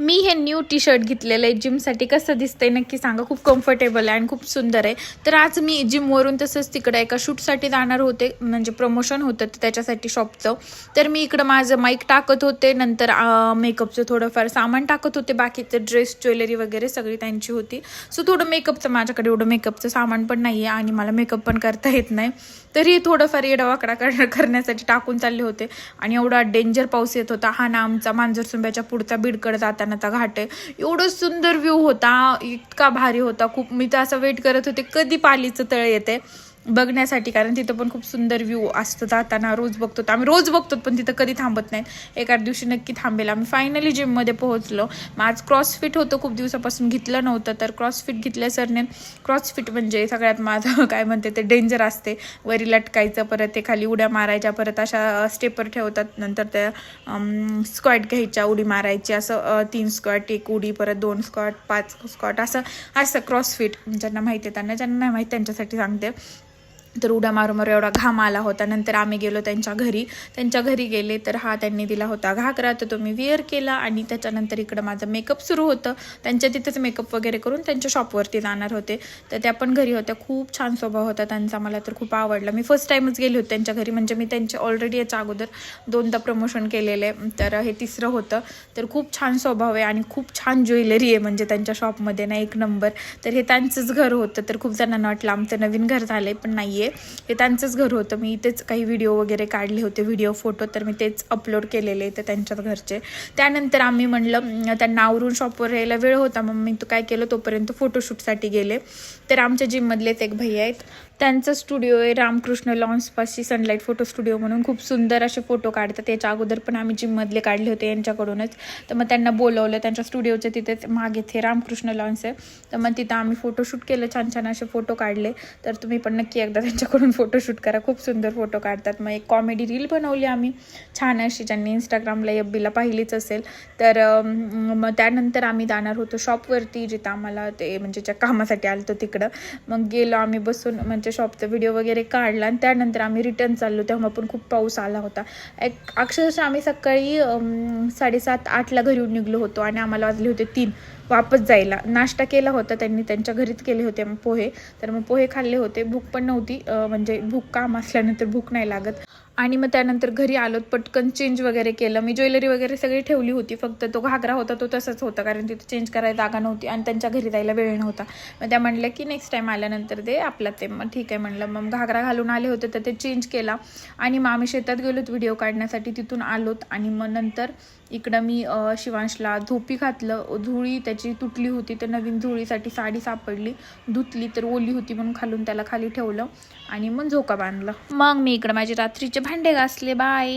मी हे new T shirt घेतलेलं आहे जिमसाठी कसं दिसतंय नक्की सांगा. खूप कम्फर्टेबल आहे आणि खूप सुंदर आहे. तर आज मी जिमवरून तसंच तिकडे एका शूटसाठी जाणार होते. म्हणजे प्रमोशन होतं तर त्याच्यासाठी शॉपचं तर मी इकडं माझं माईक टाकत होते. नंतर मेकअपचं थोडंफार सामान टाकत होते. बाकीचं ड्रेस ज्वेलरी वगैरे सगळी त्यांची होती. सो थोडं मेकअपचं माझ्याकडे एवढं मेकअपचं सामान पण नाही आहे आणि मला मेकअप पण करता येत नाही. तरी थोडंफार येडावाकडा कर करण्यासाठी टाकून चालले होते. आणि एवढा डेंजर पाऊस येत होता. हा ना आमचा मांजरसुंब्याच्या पुढचा बीडकडे जातानाचा घाट आहे. एवढं सुंदर व्ह्यू होता इतका भारी होता. खूप मी तर असं वेट करत होते कधी पालीचं तळ येते बघण्यासाठी कारण तिथं पण खूप सुंदर व्ह्यू असतं. जाताना रोज बघतो तर आम्ही रोज बघतो पण तिथं कधी थांबत नाहीत एका दिवशी नक्की थांबेल. आम्ही फायनली जिममध्ये पोहोचलो. मग आज क्रॉसफिट होतं खूप दिवसापासून घेतलं नव्हतं. तर क्रॉसफिट घेतल्या सरने क्रॉसफिट म्हणजे सगळ्यात माझं काय म्हणते ते डेंजर असते. वरी लटकायचं परत ते खाली उड्या मारायच्या परत अशा स्टेपर ठेवतात. नंतर त्या स्क्वॉट घ्यायच्या उडी मारायची. असं तीन स्क्वॉट एक उडी परत दोन स्क्वॉट पाच स्क्वॉट असं असं क्रॉसफिट ज्यांना माहिती आहे त्यांना ज्यांना नाही माहीत त्यांच्यासाठी सांगते. तर उड्या मारून मारू एवढा घाम आला होता. नंतर आम्ही गेलो त्यांच्या घरी. त्यांच्या घरी गेले तर हा त्यांनी दिला होता घागरा तर तो मी वेअर केला आणि त्याच्यानंतर इकडं माझं मेकअप सुरू होतं. त्यांच्या तिथेच मेकअप वगैरे करून त्यांच्या शॉपवरती जाणार होते. तर त्या पण घरी होत्या. खूप छान स्वभाव होता त्यांचा. मला तर खूप आवडला. मी फर्स्ट टाईमच गेले होते त्यांच्या घरी. म्हणजे मी त्यांचे ऑलरेडी याच्या अगोदर दोनदा प्रमोशन केलेले. तर हे तिसरं होतं. तर खूप छान स्वभाव आहे आणि खूप छान ज्वेलरी आहे म्हणजे त्यांच्या शॉपमध्ये ना एक नंबर तर हे त्यांचंच घर होतं. तर खूप जणांना वाटलं आमचं नवीन घर झालं आहे पण नाही आहे हे त्यांचंच घर होतं. मी इथेच काही व्हिडिओ वगैरे काढले होते. व्हिडिओ फोटो तर मी तेच अपलोड केलेले ते त्यांच्याच घरचे. त्यानंतर आम्ही म्हणलं त्यांना आवरून शॉपवर यायला वेळ होता. मग मी तो काय केलं? तोपर्यंत फोटोशूटसाठी गेले. तर आमच्या जिममधलेच एक भैया आहेत. त्यांचा स्टुडिओ आहे रामकृष्ण लॉन्सपाशी सनलाईट फोटो स्टुडिओ म्हणून. खूप सुंदर असे फोटो काढतात. याच्या अगोदर पण आम्ही जिममधले काढले होते यांच्याकडूनच. तर मग त्यांना बोलवलं. त्यांच्या स्टुडिओच्या तिथेच मागे थे रामकृष्ण लॉन्स आहे. तर मग तिथं आम्ही फोटोशूट केलं. छान छान असे फोटो काढले. तर तुम्ही पण नक्की एकदा त्यांच्याकडून फोटोशूट करा. खूप सुंदर फोटो काढतात. मग एक कॉमेडी रील बनवली आम्ही. छान अशी ज्यांनी इंस्टाग्रामला यब्बीला बीला पाहिलीच असेल. तर मग त्यानंतर आम्ही जाणार होतो शॉपवरती जिथं आम्हाला ते म्हणजे ज्या कामासाठी आलो तिकडं. मग गेलो आम्ही बसून म्हणजे शॉपचा व्हिडिओ वगैरे काढला आणि त्यानंतर आम्ही रिटर्न चाललो. तेव्हा पण खूप पाऊस आला होता. एक अक्षरशः आम्ही सकाळी साडेसात आठला घरी येऊन निघलो होतो आणि आम्हाला वाजले होते तीन. वापस जायला. नाश्ता केला होता त्यांनी. त्यांच्या घरीच केले होते पोहे. तर मग पोहे खाल्ले होते. भूक पण नव्हती. म्हणजे भूक काम असल्यानंतर भूक नाही लागत. आणि मग त्यानंतर घरी आलो पटकन चेंज वगैरे केलं. मी ज्वेलरी वगैरे सगळी ठेवली होती फक्त तो घागरा होता तो तसंच होता कारण तिथे चेंज करायला जागा नव्हती आणि त्यांच्या घरी जायला वेळ नव्हता. मग त्या म्हणल्या की नेक्स्ट टाईम आल्यानंतर दे आपला ते. मग ठीक आहे म्हणलं. मग घागरा घालून आले होते तर ते चेंज केला. आणि मग आम्ही शेतात गेलोत व्हिडिओ काढण्यासाठी. तिथून आलोत आणि मग नंतर इकडं मी शिवांशला झोपी घातलं. धुळी त्याची तुटली होती तर नवीन धुळीसाठी साडी सापडली. धुतली तर ओली होती म्हणून खालून त्याला खाली ठेवलं आणि मग झोका बांधला. मग मी इकडं माझी रात्रीचे भांडे घासले बाय